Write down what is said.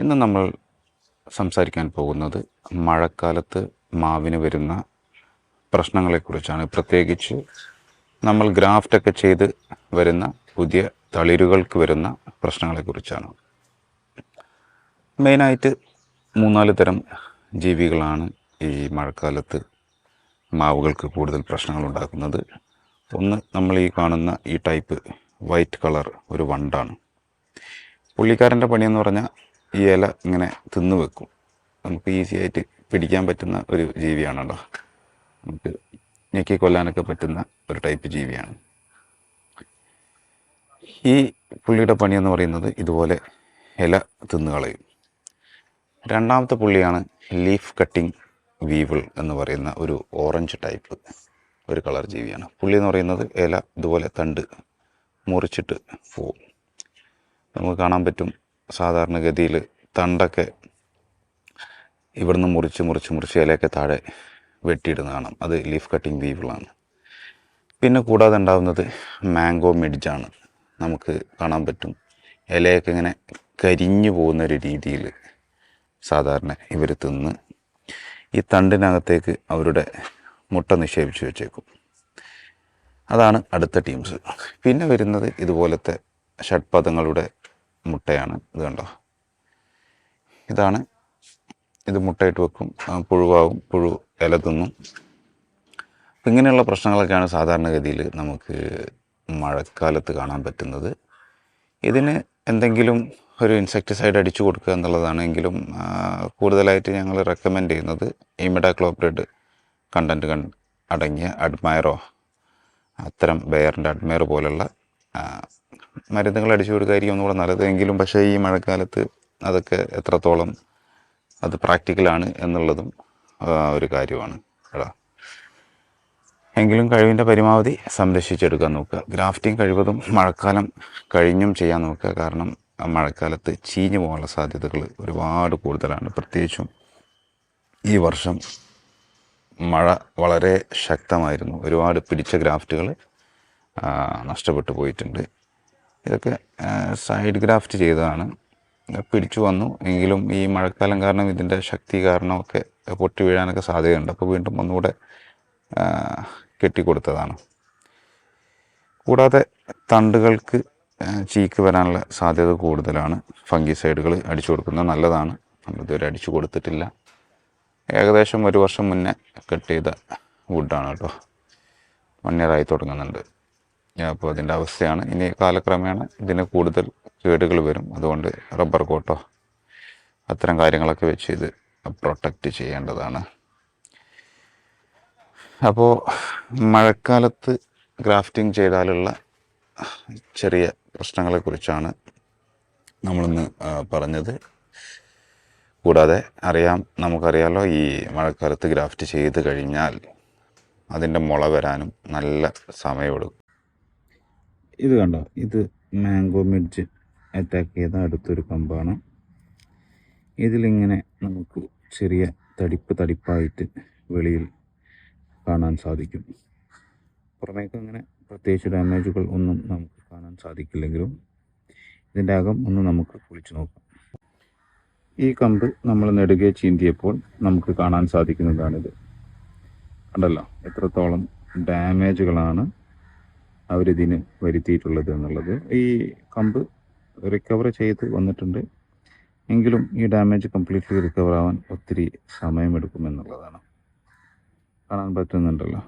ഇന്ന് നമ്മൾ സംസാരിക്കാൻ പോകുന്നത് മഴക്കാലത്ത് മാവിന് വരുന്ന പ്രശ്നങ്ങളെക്കുറിച്ചാണ്. പ്രത്യേകിച്ച് നമ്മൾ ഗ്രാഫ്റ്റൊക്കെ ചെയ്ത് വരുന്ന പുതിയ തളിരുകൾക്ക് വരുന്ന പ്രശ്നങ്ങളെക്കുറിച്ചാണ്. മെയിനായിട്ട് മൂന്നാൽ തരം ജീവികളാണ് ഈ മഴക്കാലത്ത് മാവുകൾക്ക് കൂടുതൽ പ്രശ്നങ്ങൾ ഉണ്ടാക്കുന്നത്. ഒന്ന് നമ്മൾ ഈ കാണുന്ന ഈ ടൈപ്പ് വൈറ്റ് കളർ ഒരു വണ്ടാണ്. പുള്ളിക്കാരന്റെ പണിയെന്ന് പറഞ്ഞാൽ ഈ ഇല ഇങ്ങനെ തിന്നു വെക്കും. നമുക്ക് ഈസി ആയിട്ട് പിടിക്കാൻ പറ്റുന്ന ഒരു ജീവിയാണല്ലോ. നമുക്ക് ഞെക്കി കൊല്ലാനൊക്കെ പറ്റുന്ന ഒരു ടൈപ്പ് ജീവിയാണ്. ഈ പുള്ളിയുടെ പണിയെന്ന് പറയുന്നത് ഇതുപോലെ ഇല തിന്നു കളയും. രണ്ടാമത്തെ പുള്ളിയാണ് ലീഫ് കട്ടിംഗ് വീവിൾ എന്ന് പറയുന്ന ഒരു ഓറഞ്ച് ടൈപ്പ് ഒരു കളർ ജീവിയാണ്. പുള്ളി എന്ന് പറയുന്നത് ഇല ഇതുപോലെ തണ്ട് മുറിച്ചിട്ട് പോവും. നമുക്ക് കാണാൻ പറ്റും സാധാരണഗതിയിൽ തണ്ടൊക്കെ ഇവിടുന്ന് മുറിച്ച് മുറിച്ച് മുറിച്ച് ഇലയൊക്കെ താഴെ വെട്ടിയിടുന്ന കാണാം അത് ലീഫ് കട്ടിങ് വീവിളാണ് പിന്നെ കൂടാതെ ഉണ്ടാകുന്നത് മാംഗോ മിഡ്ജാണ് നമുക്ക് കാണാൻ പറ്റും. ഇലയൊക്കെ ഇങ്ങനെ കരിഞ്ഞു പോകുന്ന ഒരു രീതിയിൽ സാധാരണ ഇവർ തിന്ന് ഈ തണ്ടിനകത്തേക്ക് അവരുടെ മുട്ട നിക്ഷേപിച്ച് വെച്ചേക്കും. അതാണ് അടുത്ത ടീംസ് പിന്നെ വരുന്നത് ഇതുപോലത്തെ ഷഡ്പദങ്ങളുടെ മുട്ടയാണ്. ഇത് കണ്ടോ? ഇതാണ്. ഇത് മുട്ടയിട്ട് വെക്കും. പുഴുവാകും. പുഴു ഇല തിന്നും. അപ്പം ഇങ്ങനെയുള്ള പ്രശ്നങ്ങളൊക്കെയാണ് സാധാരണഗതിയിൽ നമുക്ക് മഴക്കാലത്ത് കാണാൻ പറ്റുന്നത്. ഇതിന് എന്തെങ്കിലും ഒരു ഇൻസെക്ടിസൈഡ് അടിച്ചു കൊടുക്കുക എന്നുള്ളതാണ് എങ്കിലും കൂടുതലായിട്ട് ഞങ്ങൾ റെക്കമെൻഡ് ചെയ്യുന്നത് ഇമിഡാക്ലോപ്രിഡ് കണ്ടന്റ് അടങ്ങിയ അഡ്മയറോ അത്തരം ബെയറിന്റെ അഡ്മയർ പോലുള്ള മരുന്നുകൾ അടിച്ചു കൊടുക്കായിരിക്കും ഒന്നുകൂടെ നല്ലത്. എങ്കിലും പക്ഷേ ഈ മഴക്കാലത്ത് അതൊക്കെ എത്രത്തോളം അത് പ്രാക്ടിക്കലാണ് എന്നുള്ളതും ഒരു കാര്യമാണ്. കേട്ടോ എങ്കിലും കഴിവിന്റെ പരമാവധി സംരക്ഷിച്ചെടുക്കാൻ നോക്കുക. ഗ്രാഫ്റ്റിംഗ് കഴിവതും മഴക്കാലം കഴിഞ്ഞും ചെയ്യാൻ നോക്കുക. കാരണം മഴക്കാലത്ത് ചീഞ്ഞു പോകാനുള്ള സാധ്യതകൾ ഒരുപാട് കൂടുതലാണ്. പ്രത്യേകിച്ചും ഈ വർഷം മഴ വളരെ ശക്തമായിരുന്നു. ഒരുപാട് പിടിച്ച ഗ്രാഫ്റ്റുകൾ നഷ്ടപ്പെട്ടു പോയിട്ടുണ്ട്. ഇതൊക്കെ സൈഡ് ഗ്രാഫ്റ്റ് ചെയ്തതാണ്. പിടിച്ചു വന്നു. എങ്കിലും ഈ മഴക്കാലം കാരണം ഇതിന്റെ ശക്തി കാരണമൊക്കെ പൊട്ടി വീഴാനൊക്കെ സാധ്യതയുണ്ട്. അപ്പോൾ വീണ്ടും ഒന്നുകൂടെ കെട്ടിക്കൊടുത്തതാണ്. കൂടാതെ തണ്ടുകൾക്ക് ചീക്ക് വരാനുള്ള സാധ്യത കൂടുതലാണ്. ഫംഗി സൈഡുകൾ അടിച്ചു കൊടുക്കുന്നത് നല്ലതാണ്. നമ്മളിതുവരെ അടിച്ചു കൊടുത്തിട്ടില്ല. ഏകദേശം ഒരു വർഷം മുന്നേ കട്ട് ചെയ്ത വുഡാണ് കേട്ടോ. വൺ ഇയർ ആയി തുടങ്ങുന്നുണ്ട്. അപ്പോൾ അതിന്റെ അവസ്ഥയാണ്. ഇനി കാലക്രമേണ ഇതിന് കൂടുതൽ കേടുകൾ വരും. അതുകൊണ്ട് റബ്ബർ കോട്ടോ അത്തരം കാര്യങ്ങളൊക്കെ വെച്ച് ഇത് പ്രൊട്ടക്റ്റ് ചെയ്യേണ്ടതാണ്. അപ്പോൾ മഴക്കാലത്ത് ഗ്രാഫ്റ്റിംഗ് ചെയ്താലുള്ള ചെറിയ പ്രശ്നങ്ങളെക്കുറിച്ചാണ് നമ്മളിന്ന് പറഞ്ഞത്. കൂടാതെ അറിയാം നമുക്കറിയാലോ ഈ മഴക്കാലത്ത് ഗ്രാഫ്റ്റ് ചെയ്ത് കഴിഞ്ഞാൽ അതിന്റെ മുള വരാനും നല്ല സമയമെടുക്കും. ഇത് കണ്ടോ? ഇത് മാംഗോ മിഡ്ജ് അറ്റാക്ക് ചെയ്ത അടുത്തൊരു കമ്പാണ് ഇതിലിങ്ങനെ നമുക്ക് ചെറിയ തടിപ്പ് തടിപ്പായിട്ട് വെളിയിൽ കാണാൻ സാധിക്കും. പുറമേക്ക് അങ്ങനെ പ്രത്യേകിച്ച് ഡാമേജുകൾ ഒന്നും നമുക്ക് കാണാൻ സാധിക്കില്ലെങ്കിലും ഇതിന്റെ അകം ഒന്ന് നമുക്ക് കുളിച്ച് നോക്കാം. ഈ കമ്പ് നമ്മൾ നെടുകെ ചീന്തിയപ്പോൾ നമുക്ക് കാണാൻ സാധിക്കുന്നതാണിത്. കണ്ടല്ലോ? എത്രത്തോളം ഡാമേജുകളാണ് അവരിതിന് വരുത്തിയിട്ടുള്ളത് എന്നുള്ളത് ഈ കമ്പ് റിക്കവർ ചെയ്ത് വന്നിട്ടുണ്ട്. എങ്കിലും ഈ ഡാമേജ് കംപ്ലീറ്റ്ലി റിക്കവർ ആവാൻ ഒത്തിരി സമയമെടുക്കുമെന്നുള്ളതാണ് കാണാൻ പറ്റുന്നുണ്ടല്ലോ.